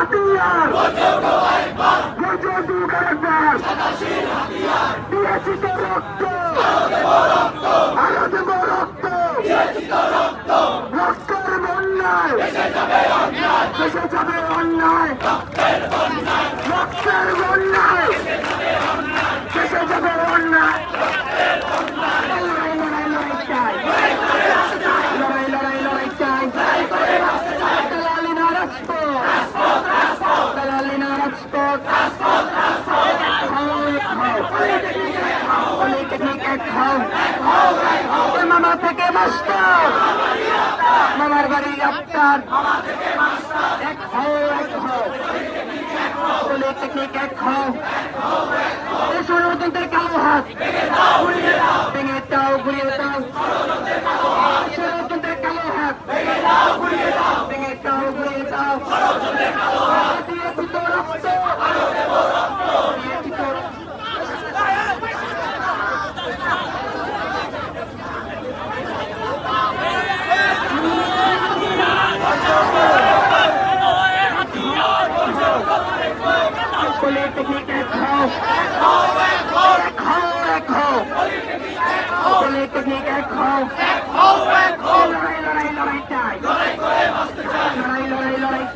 হাতিয়ার দিয়েছি তো রক্ত আরও দেব রক্ত। রক্তের বন্যায়। দেশে যাবে অন্যায়। এক হও মামা থেকে মাস্টার মামার বাড়ি আপনার এক হও এক হও পলিটেকনিক এই ষড়যন্ত্রের কালো হাত ভেঙে দাও ঘুরিয়ে দাও ষড়যন্ত্রের কালো হাত ভেঙে দাও ঘুরিয়ে দাও তো রক্ত দিয়েছি তো Politik ekho, ekho, ekho, ekho, ekho. Politik ekho, ekho, ekho. Lorei, lorei, lorei, lorei, lorei, lorei,